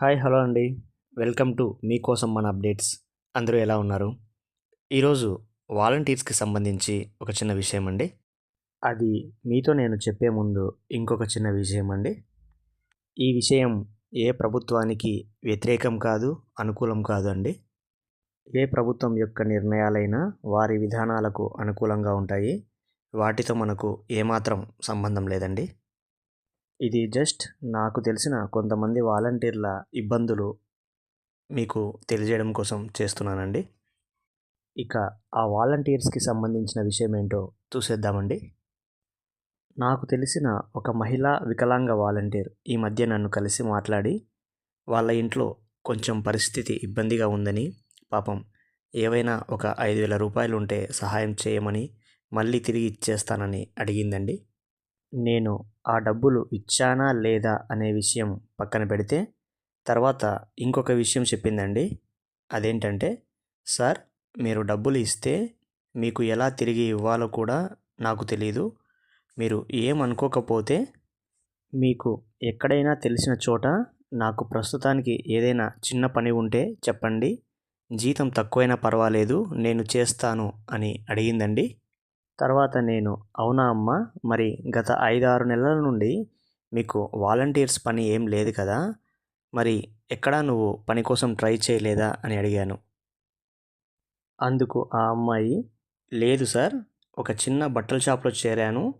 Hi hello అండి. Welcome to మీకోసం మన అప్డేట్స్. అందరూ ఎలా ఉన్నారు? ఈరోజు వాలంటీర్స్కి సంబంధించి ఒక చిన్న విషయం అండి. అది మీతో నేను చెప్పే ముందు ఇంకొక చిన్న విషయం అండి. ఈ విషయం ఏ ప్రభుత్వానికి వ్యతిరేకం కాదు అనుకూలం కాదు అండి. ఏ ప్రభుత్వం యొక్క నిర్ణయాలైనా వారి విధానాలకు అనుకూలంగా ఉంటాయి. వాటితో మనకు ఏమాత్రం సంబంధం లేదండి. ఇది జస్ట్ నాకు తెలిసిన కొంతమంది వాలంటీర్ల ఇబ్బందులు మీకు తెలియజేయడం కోసం చేస్తున్నానండి. ఇక ఆ వాలంటీర్స్కి సంబంధించిన విషయం ఏంటో చూసేద్దామండి. నాకు తెలిసిన ఒక మహిళా వికలాంగ వాలంటీర్ ఈ మధ్య నన్ను కలిసి మాట్లాడి వాళ్ళ ఇంట్లో కొంచెం పరిస్థితి ఇబ్బందిగా ఉందని పాపం ఏవైనా ఒక ఐదు వేల రూపాయలు ఉంటే సహాయం చేయమని మళ్ళీ తిరిగి ఇచ్చేస్తానని అడిగిందండి. నేను ఆ డబ్బులు ఇచ్చానా లేదా అనే విషయం పక్కన పెడితే తర్వాత ఇంకొక విషయం చెప్పిందండి. అదేంటంటే సార్ మీరు డబ్బులు ఇస్తే మీకు ఎలా తిరిగి ఇవ్వాలో కూడా నాకు తెలియదు మీరు ఏమనుకోకపోతే మీకు ఎక్కడైనా తెలిసిన చోట నాకు ప్రస్తుతానికి ఏదైనా చిన్న పని ఉంటే చెప్పండి. జీతం తక్కువైనా పర్వాలేదు నేను చేస్తాను అని అడిగిందండి. తర్వాత నేను అవునా అమ్మ? మరి గత ఐదారు నెలల నుండి మీకు వాలంటీర్స్ పని ఏం లేదు కదా? మరి ఎక్కడా నువ్వు పని కోసం ట్రై చేయలేదా? అని అడిగాను. అందుకు ఆ అమ్మాయి లేదు సార్ ఒక చిన్న బట్టల షాప్లో చేరాను.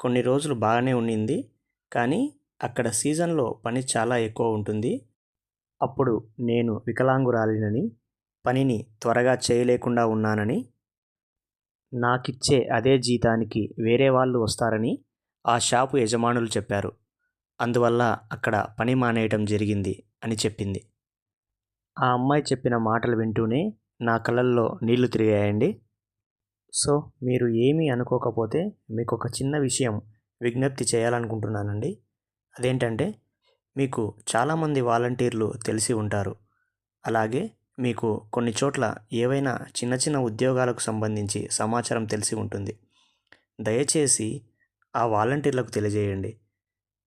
కొన్ని రోజులు బాగానే ఉండింది కానీ అక్కడ సీజన్లో పని చాలా ఎక్కువ ఉంటుంది. అప్పుడు నేను వికలాంగురాలినని పనిని త్వరగా చేయలేకుండా ఉన్నానని నాకిచ్చే అదే జీతానికి వేరే వాళ్ళు వస్తారని ఆ షాపు యజమానులు చెప్పారు. అందువల్ల అక్కడ పని మానేయటం జరిగింది అని చెప్పింది. ఆ అమ్మాయి చెప్పిన మాటలు వింటూనే నా కళ్ళల్లో నీళ్ళు తిరిగాయండి. సో మీరు ఏమీ అనుకోకపోతే మీకు ఒక చిన్న విషయం విజ్ఞప్తి చేయాలనుకుంటున్నానండి. అదేంటంటే మీకు చాలామంది వాలంటీర్లు తెలిసి ఉంటారు. అలాగే మీకు కొన్ని చోట్ల ఏవైనా చిన్న చిన్న ఉద్యోగాలకు సంబంధించి సమాచారం తెలిసి ఉంటుంది. దయచేసి ఆ వాలంటీర్లకు తెలియజేయండి.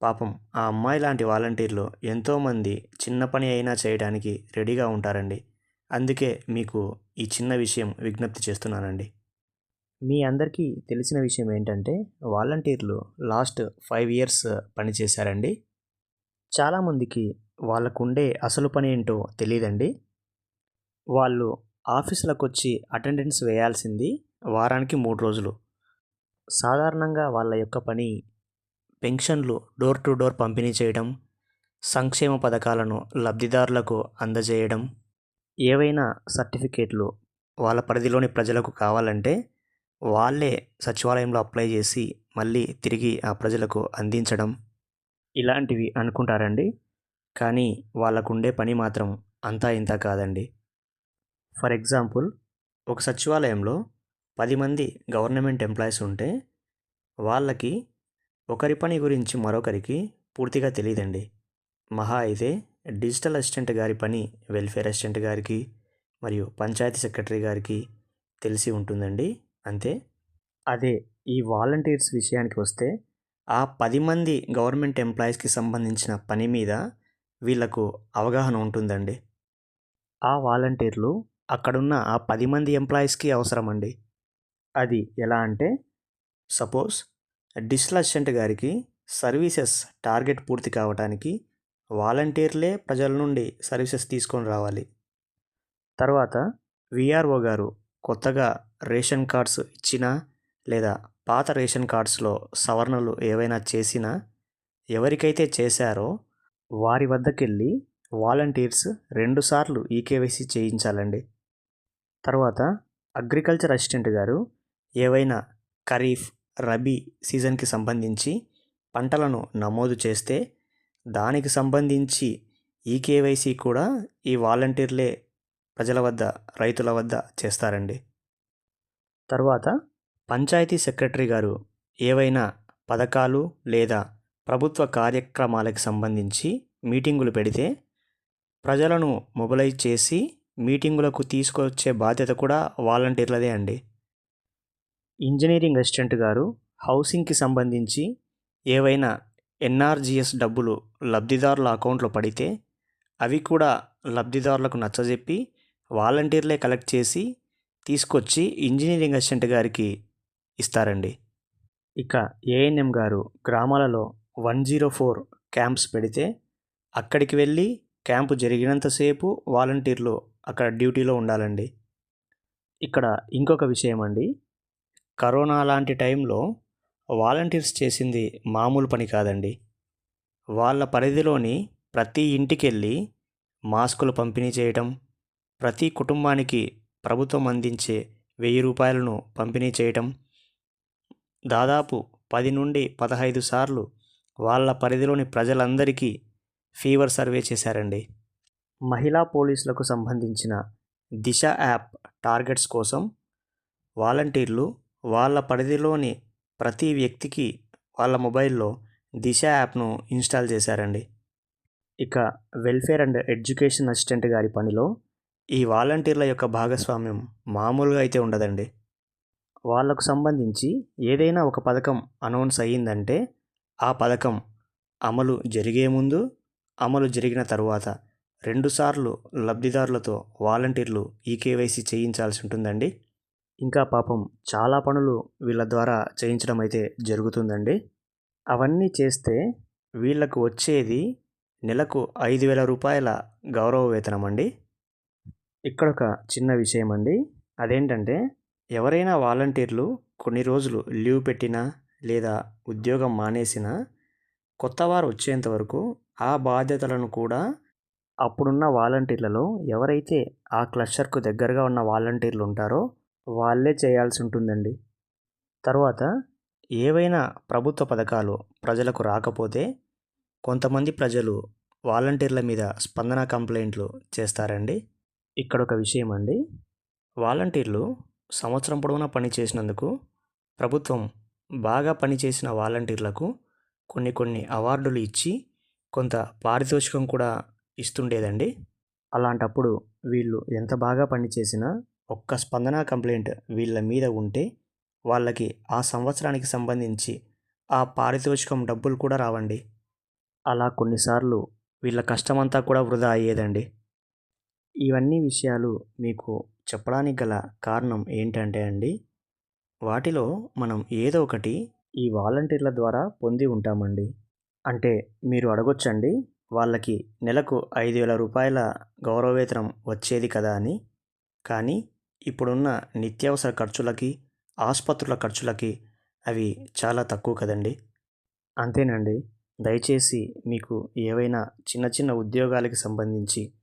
పాపం ఆ అమ్మాయి లాంటి వాలంటీర్లు ఎంతోమంది చిన్న పని అయినా చేయడానికి రెడీగా ఉంటారండి. అందుకే మీకు ఈ చిన్న విషయం విజ్ఞప్తి చేస్తున్నానండి. మీ అందరికీ తెలిసిన విషయం ఏంటంటే వాలంటీర్లు లాస్ట్ ఫైవ్ ఇయర్స్ పనిచేశారండి చాలామందికి వాళ్ళకుండే అసలు పని ఏంటో తెలియదండి. వాళ్ళు ఆఫీసులకు వచ్చి అటెండెన్స్ వేయాల్సింది వారానికి మూడు రోజులు. సాధారణంగా వాళ్ళ యొక్క పని పెన్షన్లు డోర్ టు డోర్ పంపిణీ చేయడం సంక్షేమ పథకాలను లబ్ధిదారులకు అందజేయడం ఏవైనా సర్టిఫికేట్లు వాళ్ళ పరిధిలోని ప్రజలకు కావాలంటే వాళ్ళే సచివాలయంలో అప్లై చేసి మళ్ళీ తిరిగి ఆ ప్రజలకు అందించడం ఇలాంటివి అనుకుంటారండి. కానీ వాళ్ళకుండే పని మాత్రం అంతా ఇంత కాదండి. ఫర్ ఎగ్జాంపుల్ ఒక సచివాలయంలో పది మంది గవర్నమెంట్ ఎంప్లాయీస్ ఉంటే వాళ్ళకి ఒకరి పని గురించి మరొకరికి పూర్తిగా తెలియదండి. మహా అయితే డిజిటల్ అసిస్టెంట్ గారి పని వెల్ఫేర్ అసిస్టెంట్ గారికి మరియు పంచాయతీ సెక్రటరీ గారికి తెలిసి ఉంటుందండి. అంతే. అదే ఈ వాలంటీర్స్ విషయానికి వస్తే ఆ పది మంది గవర్నమెంట్ ఎంప్లాయీస్కి సంబంధించిన పని మీద వీళ్ళకు అవగాహన ఉంటుందండి. ఆ వాలంటీర్లు అక్కడున్న ఆ పది మంది ఎంప్లాయీస్కి అవసరమండి. అది ఎలా అంటే సపోజ్ డిజిటల్ అసిస్టెంట్ గారికి సర్వీసెస్ టార్గెట్ పూర్తి కావడానికి వాలంటీర్లే ప్రజల నుండి సర్వీసెస్ తీసుకొని రావాలి. తర్వాత విఆర్ఓ గారు కొత్తగా రేషన్ కార్డ్స్ ఇచ్చినా లేదా పాత రేషన్ కార్డ్స్లో సవరణలు ఏవైనా చేసినా ఎవరికైతే చేశారో వారి వద్దకెళ్ళి వాలంటీర్స్ రెండుసార్లు ఈకేవైసీ చేయించాలండి. తర్వాత అగ్రికల్చర్ అసిస్టెంట్ గారు ఏవైనా ఖరీఫ్ రబీ సీజన్కి సంబంధించి పంటలను నమోదు చేస్తే దానికి సంబంధించి ఈ కేవైసీ కూడా ఈ వాలంటీర్లే ప్రజల వద్ద రైతుల వద్ద చేస్తారండి. తర్వాత పంచాయతీ సెక్రటరీ గారు ఏవైనా పథకాలు లేదా ప్రభుత్వ కార్యక్రమాలకు సంబంధించి మీటింగులు పెడితే ప్రజలను మొబలైజ్ చేసి మీటింగులకు తీసుకొచ్చే బాధ్యత కూడా వాలంటీర్లదే అండి. ఇంజనీరింగ్ అసిస్టెంట్ గారు హౌసింగ్కి సంబంధించి ఏవైనా ఎన్ఆర్జిఎస్ డబ్బులు లబ్ధిదారుల అకౌంట్లో పడితే అవి కూడా లబ్ధిదారులకు నచ్చజెప్పి వాలంటీర్లే కలెక్ట్ చేసి తీసుకొచ్చి ఇంజనీరింగ్ అసిస్టెంట్ గారికి ఇస్తారండి. ఇక ఏఎన్ఎం గారు గ్రామాలలో వన్ జీరో ఫోర్ క్యాంప్స్ పెడితే అక్కడికి వెళ్ళి క్యాంపు జరిగినంతసేపు వాలంటీర్లు అక్కడ డ్యూటీలో ఉండాలండి. ఇక్కడ ఇంకొక విషయం అండి కరోనా లాంటి టైంలో వాలంటీర్స్ చేసింది మామూలు పని కాదండి. వాళ్ళ పరిధిలోని ప్రతి ఇంటికి వెళ్ళి మాస్కులు పంపిణీ చేయటం ప్రతి కుటుంబానికి ప్రభుత్వం అందించే వెయ్యి రూపాయలను పంపిణీ చేయటం దాదాపు పది నుండి పదహైదు సార్లు వాళ్ళ పరిధిలోని ప్రజలందరికీ ఫీవర్ సర్వే చేశారండి. మహిళా పోలీసులకు సంబంధించిన దిశ యాప్ టార్గెట్స్ కోసం వాలంటీర్లు వాళ్ళ పరిధిలోని ప్రతి వ్యక్తికి వాళ్ళ మొబైల్లో దిశ యాప్ను ఇన్స్టాల్ చేశారండి. ఇక వెల్ఫేర్ అండ్ ఎడ్యుకేషన్ అసిస్టెంట్ గారి పనిలో ఈ వాలంటీర్ల యొక్క భాగస్వామ్యం మామూలుగా అయితే ఉండదండి. వాళ్ళకు సంబంధించి ఏదైనా ఒక పథకం అనౌన్స్ అయ్యిందంటే ఆ పథకం అమలు జరిగే ముందు అమలు జరిగిన తరువాత రెండుసార్లు లబ్ధిదారులతో వాలంటీర్లు ఈ కేవైసీ చేయించాల్సి ఉంటుందండి. ఇంకా పాపం చాలా పనులు వీళ్ళ ద్వారా చేయించడం అయితే జరుగుతుందండి. అవన్నీ చేస్తే వీళ్ళకు వచ్చేది నెలకు ఐదు వేల రూపాయల గౌరవ వేతనం అండి. ఇక్కడ ఒక చిన్న విషయం అండి. అదేంటంటే ఎవరైనా వాలంటీర్లు కొన్ని రోజులు లీవ్ పెట్టినా లేదా ఉద్యోగం మానేసినా కొత్తవారు వచ్చేంత వరకు ఆ బాధ్యతలను కూడా అప్పుడున్న వాలంటీర్లలో ఎవరైతే ఆ క్లస్టర్కు దగ్గరగా ఉన్న వాలంటీర్లు ఉంటారో వాళ్ళే చేయాల్సి ఉంటుందండి. తర్వాత ఏవైనా ప్రభుత్వ పథకాలు ప్రజలకు రాకపోతే కొంతమంది ప్రజలు వాలంటీర్ల మీద స్పందన కంప్లైంట్లు చేస్తారండి. ఇక్కడ ఒక విషయం అండి. వాలంటీర్లు సంవత్సరం పొడవునా పని చేసినందుకు ప్రభుత్వం బాగా పనిచేసిన వాలంటీర్లకు కొన్ని కొన్ని అవార్డులు ఇచ్చి కొంత పారితోషికం కూడా ఇస్తుండేదండి. అలాంటప్పుడు వీళ్ళు ఎంత బాగా పనిచేసినా ఒక్క స్పందన కంప్లైంట్ వీళ్ళ మీద ఉంటే వాళ్ళకి ఆ సంవత్సరానికి సంబంధించి ఆ పారితోషికం డబ్బులు కూడా రావండి. అలా కొన్నిసార్లు వీళ్ళ కష్టమంతా కూడా వృధా అయ్యేదండి. ఇవన్నీ విషయాలు మీకు చెప్పడానికి గల కారణం ఏంటంటే అండి వాటిలో మనం ఏదో ఒకటి ఈ వాలంటీర్ల ద్వారా పొంది ఉంటామండి. అంటే మీరు అడగొచ్చండి వాళ్ళకి నెలకు ఐదు వేల రూపాయల గౌరవవేతనం వచ్చేది కదా అని. కానీ ఇప్పుడున్న నిత్యావసర ఖర్చులకి ఆసుపత్రుల ఖర్చులకి అవి చాలా తక్కువ కదండి. అంతేనండి. దయచేసి మీకు ఏవైనా చిన్న చిన్న ఉద్యోగాలకి సంబంధించి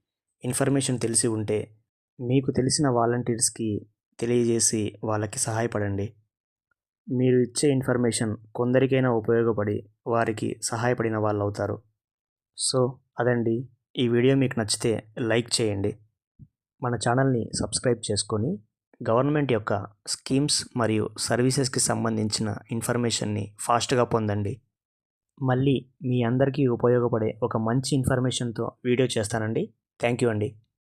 ఇన్ఫర్మేషన్ తెలిసి ఉంటే మీకు తెలిసిన వాలంటీర్స్కి తెలియజేసి వాళ్ళకి సహాయపడండి. మీరు ఇచ్చే ఇన్ఫర్మేషన్ కొందరికైనా ఉపయోగపడి వారికి సహాయపడిన వాళ్ళు అవుతారు సో అదండి. ఈ వీడియో మీకు నచ్చితే లైక్ చేయండి. మన ఛానల్ని సబ్స్క్రైబ్ చేసుకొని గవర్నమెంట్ యొక్క స్కీమ్స్ మరియు సర్వీసెస్కి సంబంధించిన ఇన్ఫర్మేషన్ని ఫాస్ట్గా పొందండి. మళ్ళీ మీ అందరికీ ఉపయోగపడే ఒక మంచి ఇన్ఫర్మేషన్తో వీడియో చేస్తానండి. థ్యాంక్ యూ అండి.